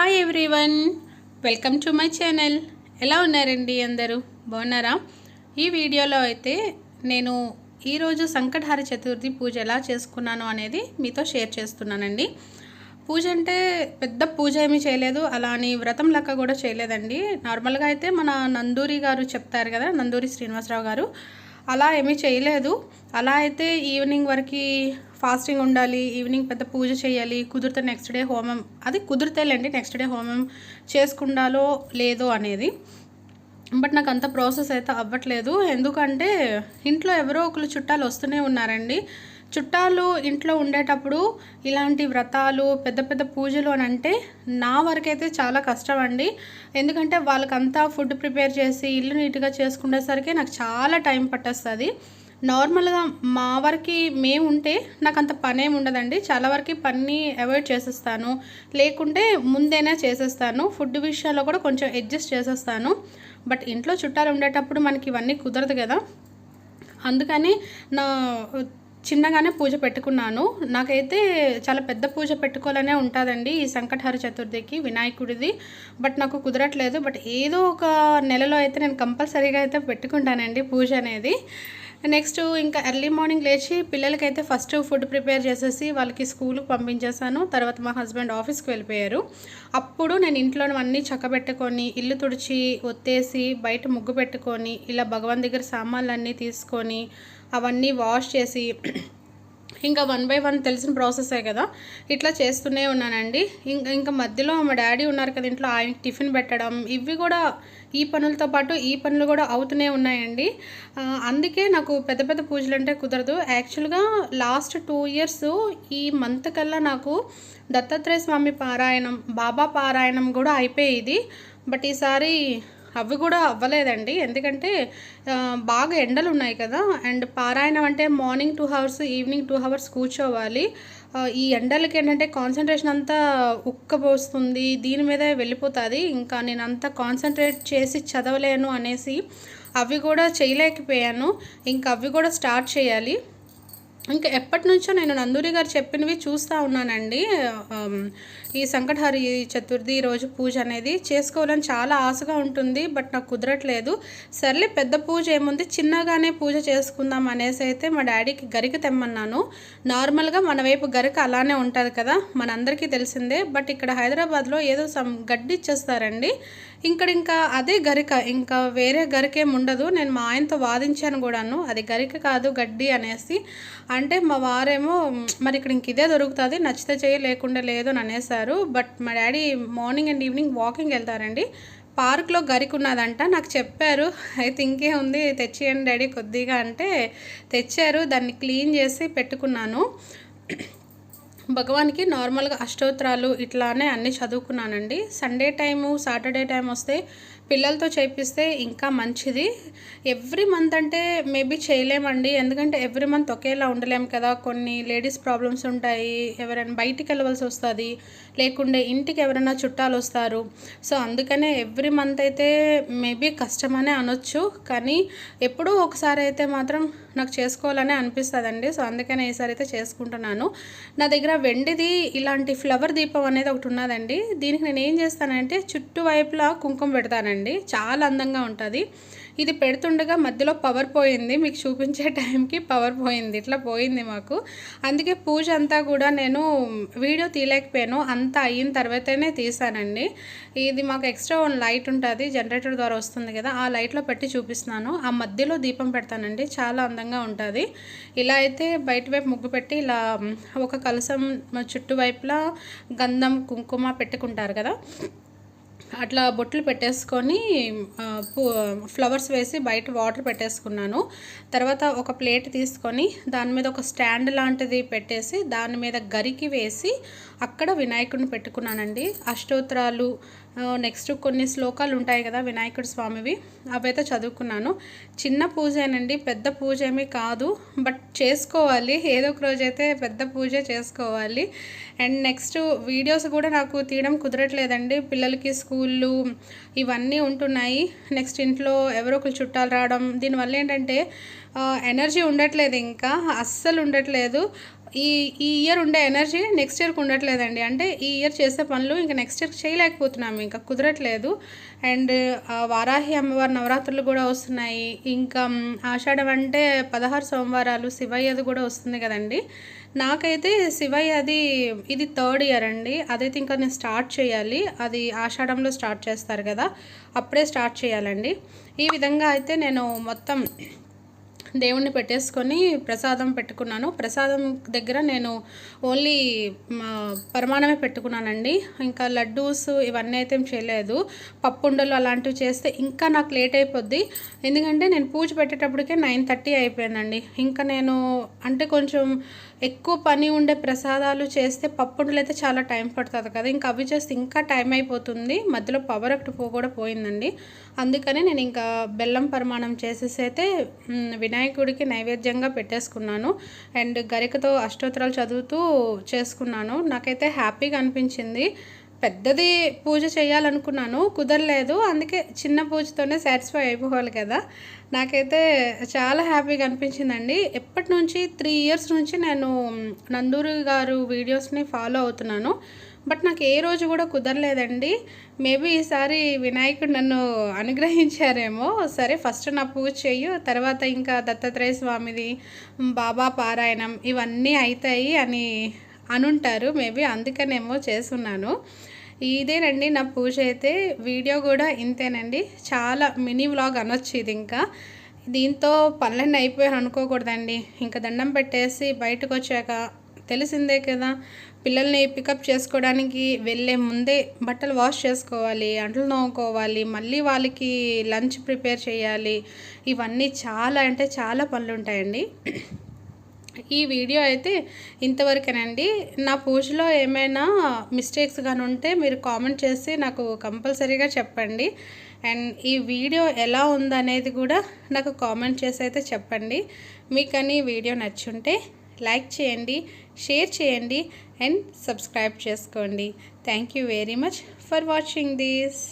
Hi everyone. Welcome to my channel. ఎలా ఉన్నారండి అందరూ? బాగున్నారా? ఈ వీడియోలో అయితే నేను ఈరోజు సంకటహార చతుర్థి పూజ ఎలా చేసుకున్నాను అనేది మీతో షేర్ చేస్తున్నానండి. పూజ అంటే పెద్ద పూజ ఏమీ చేయలేదు. అలా అని వ్రతం లెక్క కూడా చేయలేదండి. నార్మల్గా అయితే మన నందూరి గారు చెప్తారు కదా నందూరి శ్రీనివాసరావు గారు. అలా ఏమీ చేయలేదు. అలా అయితే ఈవినింగ్ వరకు ఫాస్టింగ్ ఉండాలి ఈవినింగ్ పెద్ద పూజ చేయాలి కుదిరితే నెక్స్ట్ డే హోమం. అది కుదిరితేలేండి నెక్స్ట్ డే హోమం చేసుకుండాలో లేదో అనేది. బట్ నాకు అంత ప్రాసెస్ అయితే అవ్వట్లేదు. ఎందుకంటే ఇంట్లో ఎవరో ఒకరు చుట్టాలు వస్తూనే ఉన్నారండి. చుట్టాలు ఇంట్లో ఉండేటప్పుడు ఇలాంటి వ్రతాలు పెద్ద పెద్ద పూజలు అని అంటే నా వరకైతే చాలా కష్టం అండి ఎందుకంటే వాళ్ళకంతా ఫుడ్ ప్రిపేర్ చేసి ఇల్లు నీట్గా చేసుకునేసరికి నాకు చాలా టైం పట్టేస్తుంది. నార్మల్గా మా వరకు మేము ఉంటే నాకు అంత పని ఏమి ఉండదండి. చాలా వరకు పని అవాయిడ్ చేసేస్తాను. లేకుంటే ముందైనా చేసేస్తాను. ఫుడ్ విషయాల్లో కూడా కొంచెం అడ్జస్ట్ చేసేస్తాను. బట్ ఇంట్లో చుట్టాలు ఉండేటప్పుడు మనకి ఇవన్నీ కుదరదు కదా. అందుకని నా చిన్నగానే పూజ పెట్టుకున్నాను. నాకైతే చాలా పెద్ద పూజ పెట్టుకోవాలనే ఉంటుందండి ఈ సంకటహర చతుర్థికి వినాయకుడిది. బట్ నాకు కుదరట్లేదు. బట్ ఏదో ఒక నెలలో అయితే నేను కంపల్సరీగా అయితే పెట్టుకుంటానండి పూజ అనేది. నెక్స్ట్ ఇంకా ఎర్లీ మార్నింగ్ లేచి పిల్లలకైతే ఫస్ట్ ఫుడ్ ప్రిపేర్ చేసేసి వాళ్ళకి స్కూల్కి పంపించేసాను తర్వాత మా హస్బెండ్ ఆఫీస్కి వెళ్ళిపోయారు. అప్పుడు నేను ఇంట్లో అన్నీ చక్కబెట్టుకొని ఇల్లు తుడిచి ఒత్తేసి బయట ముగ్గు పెట్టుకొని ఇలా భగవాన్ దగ్గర సామాన్లు అన్నీ తీసుకొని అవన్నీ వాష్ చేసి ఇంకా వన్ బై వన్ తెలిసిన ప్రాసెసే కదా ఇట్లా చేస్తూనే ఉన్నానండి. ఇంకా ఇంకా మధ్యలో మా డాడీ ఉన్నారు కదా ఇంట్లో ఆయనకి టిఫిన్ పెట్టడం ఇవి కూడా ఈ పనులతో పాటు ఈ పనులు కూడా అవుతూనే ఉన్నాయండి. అందుకే నాకు పెద్ద పెద్ద పూజలు అంటే కుదరదు యాక్చువల్గా లాస్ట్ టూ ఇయర్స్ ఈ మంత్ కల్లా నాకు దత్తాత్రేయ స్వామి పారాయణం బాబా పారాయణం కూడా అయిపోయేది. బట్ ఈసారి అవి కూడా అవ్వలేదండి. ఎందుకంటే బాగా ఎండలు ఉన్నాయి కదా. అండ్ పారాయణం అంటే morning two hours evening two hours కూర్చోవాలి. ఈ ఎండలకి ఏంటంటే కాన్సన్ట్రేషన్ అంతా ఉక్కబోస్తుంది దీని మీదే వెళ్ళిపోతుంది. ఇంకా నేను అంతా కాన్సన్ట్రేట్ చేసి చదవలేను అనేసి అవి కూడా చేయలేకపోయాను. ఇంకా అవి కూడా స్టార్ట్ చేయాలి. ఇంకా ఎప్పటి నుంచో నేను నందూరి గారు చెప్పినవి చూస్తూ ఉన్నానండి. ఈ సంకటహరి చతుర్థి రోజు పూజ అనేది చేసుకోవాలని చాలా ఆశగా ఉంటుంది బట్ నాకు కుదరట్లేదు. సర్లే పెద్ద పూజ ఏముంది? చిన్నగానే పూజ చేసుకుందాం అనేసి అయితే మా డాడీకి గరిక తెమ్మన్నాను. నార్మల్గా మన వైపు గరిక అలానే ఉంటుంది కదా మనందరికీ తెలిసిందే. బట్ ఇక్కడ హైదరాబాద్లో ఏదో సమ్ గడ్డి ఇచ్చేస్తారండి. ఇక్కడ ఇంకా అదే గరిక ఇంకా వేరే గరికేం ఉండదు. నేను మా ఆయనతో వాదించాను కూడాను. అది గరిక కాదు గడ్డి అనేసి. అంటే మా వారేమో మరి ఇక్కడ ఇంక ఇదే దొరుకుతుంది నచ్చితే చేయి లేకుండా లేదు అని అనేసారు. బట్ మా daddy morning and evening walking వెళ్తారండి. పార్క్లో గరికి ఉన్నదంట నాకు చెప్పారు. అయితే ఇంకే ఉంది తెచ్చియండి డాడీ కొద్దిగా అంటే తెచ్చారు. దాన్ని క్లీన్ చేసి పెట్టుకున్నాను. భగవాన్కి నార్మల్గా అష్టోత్తరాలు ఇట్లానే అన్నీ చదువుకున్నానండి. సండే టైము సాటర్డే టైం వస్తే పిల్లలతో చేపిస్తే ఇంకా మంచిది. ఎవ్రీ మంత్ అంటే మేబీ చేయలేమండి. ఎందుకంటే ఎవ్రీ మంత్ ఒకేలా ఉండలేము కదా. కొన్ని లేడీస్ ప్రాబ్లమ్స్ ఉంటాయి. ఎవరైనా బయటికి వెళ్ళవలసి వస్తుంది. లేకుంటే ఇంటికి ఎవరైనా చుట్టాలు వస్తారు. సో అందుకనే ఎవ్రీ మంత్ అయితే మేబీ కష్టమనే అనొచ్చు. కానీ ఎప్పుడూ ఒకసారి అయితే మాత్రం నాకు చేసుకోవాలనే అనిపిస్తుందండి. సో అందుకనే ఈసారి అయితే చేసుకుంటున్నాను. నా దగ్గర వెండిది ఇలాంటి ఫ్లవర్ దీపం అనేది ఒకటి ఉన్నదండి. దీనికి నేను ఏం చేస్తానంటే చుట్టూ వైపులా కుంకుమ పెడతానండి. చాలా అందంగా ఉంటుంది. ఇది పెడుతుండగా మధ్యలో పవర్ పోయింది. మీకు చూపించే టైంకి పవర్ పోయింది. ఇట్లా పోయింది మాకు. అందుకే పూజ అంతా కూడా నేను వీడియో తీయలేకపోయాను. అంతా అయిన తర్వాతనే తీసానండి. ఇది మాకు ఎక్స్ట్రా వన్ లైట్ ఉంటుంది. జనరేటర్ ద్వారా వస్తుంది కదా ఆ లైట్లో పెట్టి చూపిస్తున్నాను. ఆ మధ్యలో దీపం పెడతానండి. చాలా అందంగా ఉంటుంది. ఇలా అయితే బయట వైపు ముగ్గు పెట్టి ఇలా ఒక కలసం చుట్టువైపులా గంధం కుంకుమ పెట్టుకుంటారు కదా. అట్లా బొట్లు పెట్టేసుకొని ఫ్లవర్స్ వేసి బయట వాటర్ పెట్టేసుకున్నాను. తర్వాత ఒక ప్లేట్ తీసుకొని దాని మీద ఒక స్టాండ్ లాంటిది పెట్టేసి దాని మీద గరికి వేసి అక్కడ వినాయకుడిని పెట్టుకున్నానండి. అష్టోత్తరాలు నెక్స్ట్ కొన్ని శ్లోకాలు ఉంటాయి కదా వినాయకుడి స్వామివి. అవైతే చదువుకున్నాను. చిన్న పూజేనండి పెద్ద పూజ ఏమీ కాదు బట్ చేసుకోవాలి. ఏదో ఒక రోజు అయితే పెద్ద పూజ చేసుకోవాలి. అండ్ నెక్స్ట్ వీడియోస్ కూడా నాకు తీయడం కుదరట్లేదండి. పిల్లలకి స్కూళ్ళు ఇవన్నీ ఉంటున్నాయి. నెక్స్ట్ ఇంట్లో ఎవరో ఒకరు చుట్టాలు రావడం దీనివల్ల ఏంటంటే ఎనర్జీ ఉండట్లేదు ఇంకా. అస్సలు ఉండట్లేదు. ఈ ఈ ఇయర్ ఉండే ఎనర్జీ నెక్స్ట్ ఇయర్కి ఉండట్లేదండి అంటే ఈ ఇయర్ చేసే పనులు ఇంకా నెక్స్ట్ ఇయర్ చేయలేకపోతున్నాము ఇంకా కుదరట్లేదు. అండ్ వారాహి అమ్మవారి నవరాత్రులు కూడా వస్తున్నాయి. ఇంకా ఆషాఢం అంటే పదహారు సోమవారాలు శివయ్యది కూడా వస్తుంది కదండి. నాకైతే శివయ్య అది ఇది థర్డ్ ఇయర్ అండి. అదైతే ఇంకా నేను స్టార్ట్ చేయాలి. అది ఆషాఢంలో స్టార్ట్ చేస్తారు కదా అప్పుడే స్టార్ట్ చేయాలండి. ఈ విధంగా అయితే నేను మొత్తం దేవుణ్ణి పెట్టేసుకొని ప్రసాదం పెట్టుకున్నాను. ప్రసాదం దగ్గర నేను ఓన్లీ మ, పరమాణమే పెట్టుకున్నానండి. ఇంకా లడ్డూస్ ఇవన్నీ అయితే చేయలేదు. పప్పుండలు అలాంటివి చేస్తే ఇంకా నాకు లేట్ అయిపోద్ది. ఎందుకంటే నేను పూజ పెట్టేటప్పటికే నైన్ థర్టీ అయిపోయిందండి. ఇంకా నేను అంటే కొంచెం ఎక్కువ పని ఉండే ప్రసాదాలు చేస్తే పప్పుండలు అయితే చాలా టైం పడుతుంది కదా. ఇంకా అవి చేస్తే ఇంకా టైం అయిపోతుంది. మధ్యలో పవర్ ఒకటి పో కూడా పోయిందండి. అందుకని నేను ఇంకా బెల్లం పరిమాణం చేసేసి అయితే వినాయకుడికి నైవేద్యంగా పెట్టేసుకున్నాను. అండ్ గరికతో అష్టోత్తరాలు చదువుతూ చేసుకున్నాను. నాకైతే హ్యాపీగా అనిపించింది. పెద్దది పూజ చేయాలనుకున్నాను కుదరలేదు. అందుకే చిన్న పూజతోనే సాటిస్ఫై అయిపోవాలి కదా. నాకైతే చాలా హ్యాపీగా అనిపించిందండి. ఎప్పటి నుంచి త్రీ ఇయర్స్ నుంచి నేను నందూరి గారు వీడియోస్ని ఫాలో అవుతున్నాను. బట్ నాకు ఏ రోజు కూడా కుదరలేదండి. మేబీ ఈసారి వినాయకుడు నన్ను అనుగ్రహించారేమో. సరే ఫస్ట్ నా పూజ చెయ్యు తర్వాత ఇంకా దత్తాత్రేయ స్వామిది బాబా పారాయణం ఇవన్నీ అవుతాయి అని అనుంటారు మేబీ అందుకనేమో చేస్తున్నాను. ఇదేనండి నా పూజ అయితే వీడియో కూడా ఇంతేనండి. చాలా మినీ వ్లాగ్ అనొచ్చు ఇది ఇంకా. దీంతో పనులన్నీ అయిపోయాను అనుకోకూడదండి. ఇంకా దండం పెట్టేసి బయటకు వచ్చాక తెలిసిందే కదా పిల్లల్ని పికప్ చేసుకోవడానికి వెళ్ళే ముందే బట్టలు వాష్ చేసుకోవాలి అంట్లు నోముకోవాలి మళ్ళీ వాళ్ళకి లంచ్ ప్రిపేర్ చేయాలి. ఇవన్నీ చాలా అంటే చాలా పనులు ఉంటాయండి ఈ వీడియో అయితే ఇంతవరకేనండి. నా పూజలో ఏమైనా మిస్టేక్స్ కానీ ఉంటే మీరు కామెంట్ చేసి నాకు కంపల్సరీగా చెప్పండి. అండ్ ఈ వీడియో ఎలా ఉందనేది కూడా నాకు కామెంట్ చేసి అయితే చెప్పండి. మీకని వీడియో నచ్చుంటే లైక్ చేయండి షేర్ చేయండి అండ్ సబ్స్క్రైబ్ చేసుకోండి. Thank you very much for watching this